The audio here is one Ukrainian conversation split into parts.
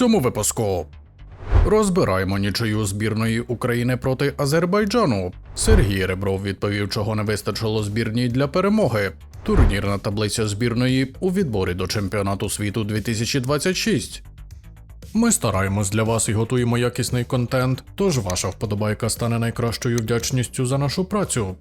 цьому випуску. Розбираємо нічию збірної України проти Азербайджану. Сергій Ребров відповів, чого не вистачило збірній для перемоги. Турнірна таблиця збірної у відборі до чемпіонату світу 2026. Ми стараємось для вас і готуємо якісний контент, тож ваша вподобайка стане найкращою вдячністю за нашу працю.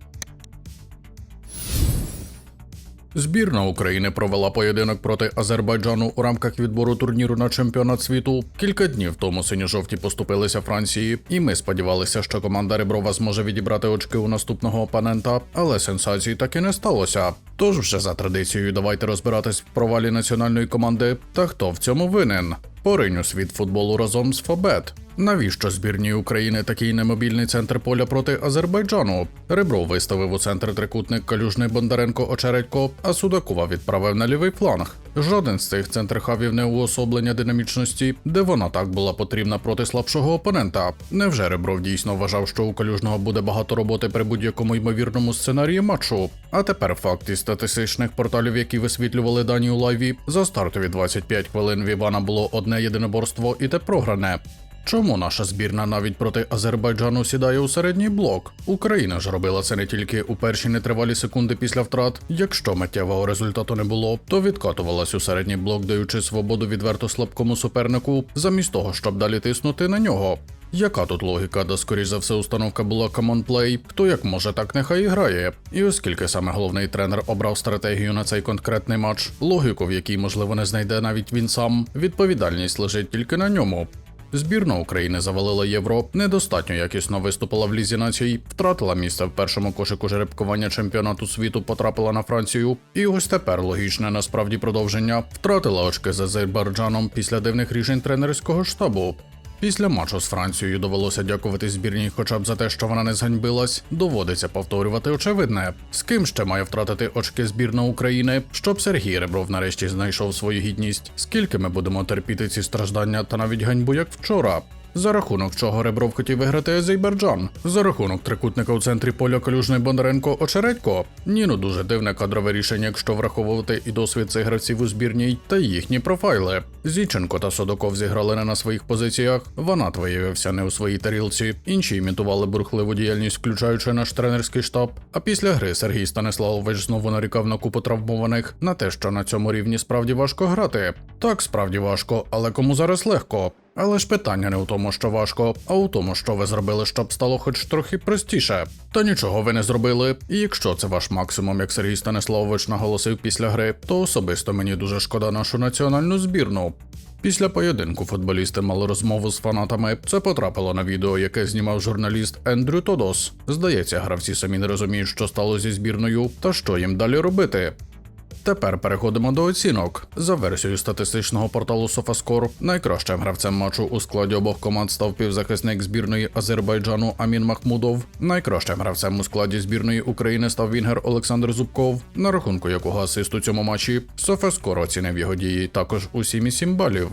Збірна України провела поєдинок проти Азербайджану у рамках відбору турніру на чемпіонат світу. Кілька днів тому синьо-жовті поступилися Франції, і ми сподівалися, що команда Реброва зможе відібрати очки у наступного опонента, але сенсації так і не сталося. Тож вже за традицією давайте розбиратись в провалі національної команди та хто в цьому винен. Поринь у світ футболу разом з Фабет. Навіщо збірній України такий немобільний центр поля проти Азербайджану? Ребро виставив у центр трикутник Калюжний Бондаренко Очередько, а Судакова відправив на лівий фланг. Жоден з цих центрхавів не уособлення динамічності, де вона так була потрібна проти слабшого опонента. Невже Ребров дійсно вважав, що у Калюжного буде багато роботи при будь-якому ймовірному сценарії матчу? А тепер факт із статистичних порталів, які висвітлювали дані у лайві, за стартові 25 хвилин в Івана було одне єдиноборство і те програне. Чому наша збірна навіть проти Азербайджану сідає у середній блок? Україна ж робила це не тільки у перші нетривалі секунди після втрат. Якщо миттєвого результату не було, то відкатувалась у середній блок, даючи свободу відверто слабкому супернику, замість того, щоб далі тиснути на нього. Яка тут логіка, да скоріш за все установка була Play, хто як може, так нехай і грає. І оскільки саме головний тренер обрав стратегію на цей конкретний матч, логіку, в якій можливо не знайде навіть він сам, відповідальність лежить тільки на ньому. Збірна України завалила євро, недостатньо якісно виступила в лізі націй, втратила місце в першому кошику жеребкування чемпіонату світу, потрапила на Францію. І ось тепер логічне насправді продовження втратила очки з Азербайджаном після дивних рішень тренерського штабу. Після матчу з Францією довелося дякувати збірній, хоча б за те, що вона не зганьбилась. Доводиться повторювати очевидне. З ким ще має втратити очки збірна України, щоб Сергій Ребров нарешті знайшов свою гідність. Скільки ми будемо терпіти ці страждання та навіть ганьбу, як вчора? За рахунок чого Ребров хотів виграти Азербайджан? За рахунок трикутника у центрі поля Калюжний Бондаренко Очередько? Ні, ну дуже дивне кадрове рішення, якщо враховувати і досвід цих гравців у збірній та їхні профайли. Зіченко та Содоков зіграли не на своїх позиціях. Ванат виявився не у своїй тарілці. Інші імітували бурхливу діяльність, включаючи наш тренерський штаб. А після гри Сергій Станиславович знову нарікав на купу травмованих на те, що на цьому рівні справді важко грати. Так, справді важко, але кому зараз легко. Але ж питання не у тому, що важко, а у тому, що ви зробили, щоб стало хоч трохи простіше. Та нічого ви не зробили. І якщо це ваш максимум, як Сергій Станиславович наголосив після гри, то особисто мені дуже шкода нашу національну збірну. Після поєдинку футболісти мали розмову з фанатами. Це потрапило на відео, яке знімав журналіст Ендрю Тодос. Здається, гравці самі не розуміють, що стало зі збірною та що їм далі робити. Тепер переходимо до оцінок. За версією статистичного порталу SofaScore, найкращим гравцем матчу у складі обох команд став півзахисник збірної Азербайджану Амін Махмудов. Найкращим гравцем у складі збірної України став Вінгер Олександр Зубков, на рахунку якого асист у цьому матчі SofaScore оцінив його дії також у 7,7 балів.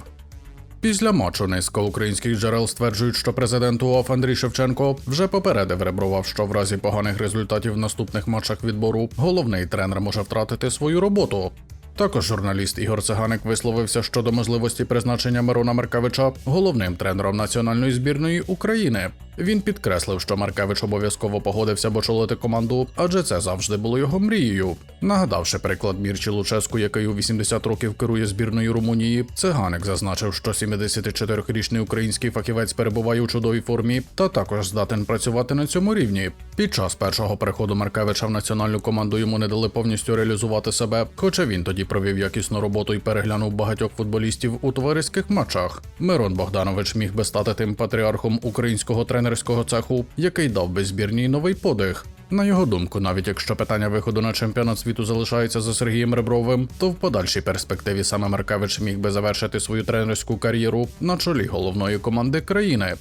Після матчу низка українських джерел стверджують, що президент УОФ Андрій Шевченко вже попередив ребрував, що в разі поганих результатів в наступних матчах відбору головний тренер може втратити свою роботу. Також журналіст Ігор Циганик висловився щодо можливості призначення Мирона Маркевича головним тренером національної збірної України. Він підкреслив, що Маркевич обов'язково погодився б очолити команду, адже це завжди було його мрією. Нагадавши приклад Мірчі Луческу, який у 80 років керує збірною Румунії, циганик зазначив, що 74-річний український фахівець перебуває у чудовій формі та також здатен працювати на цьому рівні. Під час першого переходу Маркевича в національну команду йому не дали повністю реалізувати себе, хоча він тоді провів якісну роботу і переглянув багатьох футболістів у товариських матчах. Мирон Богданович міг би стати тим патріархом українського тренерського цеху, який дав би збірній новий подих. На його думку, навіть якщо питання виходу на чемпіонат світу залишається за Сергієм Ребровим, то в подальшій перспективі саме Маркевич міг би завершити свою тренерську кар'єру на чолі головної команди країни.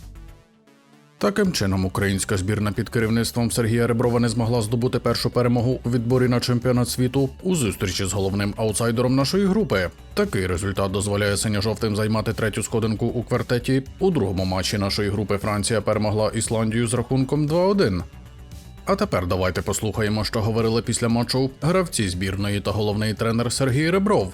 Таким чином, українська збірна під керівництвом Сергія Реброва не змогла здобути першу перемогу у відборі на чемпіонат світу у зустрічі з головним аутсайдером нашої групи. Такий результат дозволяє синьо-жовтим займати третю сходинку у квартеті. У другому матчі нашої групи Франція перемогла Ісландію з рахунком 2-1. А тепер давайте послухаємо, що говорили після матчу гравці збірної та головний тренер Сергій Ребров.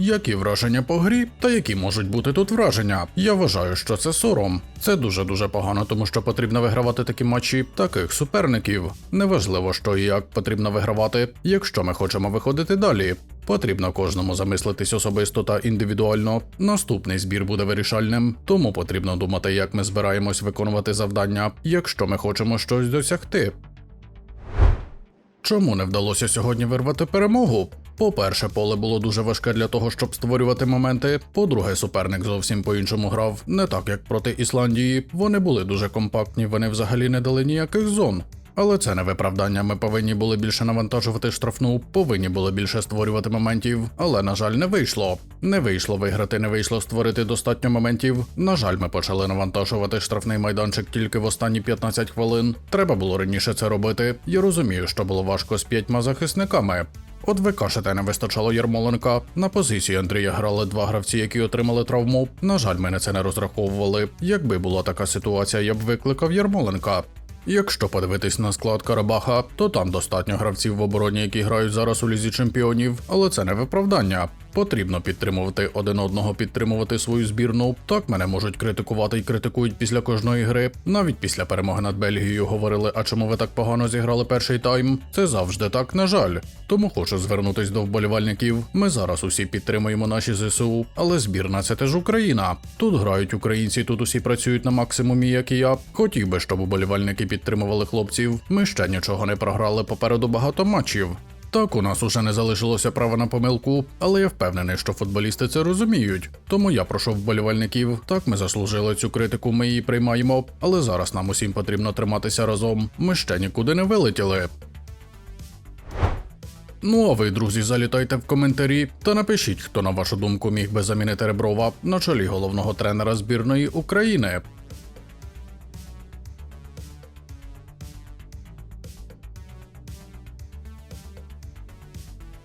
Які враження по грі та які можуть бути тут враження? Я вважаю, що це сором. Це дуже дуже погано, тому що потрібно вигравати такі матчі таких суперників. Неважливо, що і як потрібно вигравати, якщо ми хочемо виходити далі. Потрібно кожному замислитись особисто та індивідуально. Наступний збір буде вирішальним, тому потрібно думати, як ми збираємось виконувати завдання, якщо ми хочемо щось досягти. Чому не вдалося сьогодні вирвати перемогу? По-перше, поле було дуже важке для того, щоб створювати моменти. По-друге, суперник зовсім по-іншому грав, не так як проти Ісландії. Вони були дуже компактні, вони взагалі не дали ніяких зон. Але це не виправдання. Ми повинні були більше навантажувати штрафну, повинні були більше створювати моментів, але на жаль, не вийшло. Не вийшло виграти, не вийшло створити достатньо моментів. На жаль, ми почали навантажувати штрафний майданчик тільки в останні 15 хвилин. Треба було раніше це робити. Я розумію, що було важко з п'ятьма захисниками. От ви кажете, не вистачало Ярмоленка. На позиції Андрія грали два гравці, які отримали травму. На жаль, ми на це не розраховували. Якби була така ситуація, я б викликав Ярмоленка. Якщо подивитись на склад Карабаха, то там достатньо гравців в обороні, які грають зараз у лізі чемпіонів, але це не виправдання. Потрібно підтримувати один одного, підтримувати свою збірну. Так мене можуть критикувати і критикують після кожної гри. Навіть після перемоги над Бельгією говорили, а чому ви так погано зіграли перший тайм? Це завжди так, на жаль. Тому хочу звернутись до вболівальників. Ми зараз усі підтримуємо наші ЗСУ, але збірна це теж Україна. Тут грають українці, тут усі працюють на максимумі, як і я. Хотів би, щоб вболівальники підтримували хлопців. Ми ще нічого не програли попереду багато матчів. Так, у нас уже не залишилося права на помилку, але я впевнений, що футболісти це розуміють. Тому я прошу вболівальників. Так, ми заслужили цю критику, ми її приймаємо, але зараз нам усім потрібно триматися разом. Ми ще нікуди не вилетіли. Ну а ви, друзі, залітайте в коментарі та напишіть, хто на вашу думку міг би замінити Реброва на чолі головного тренера збірної України.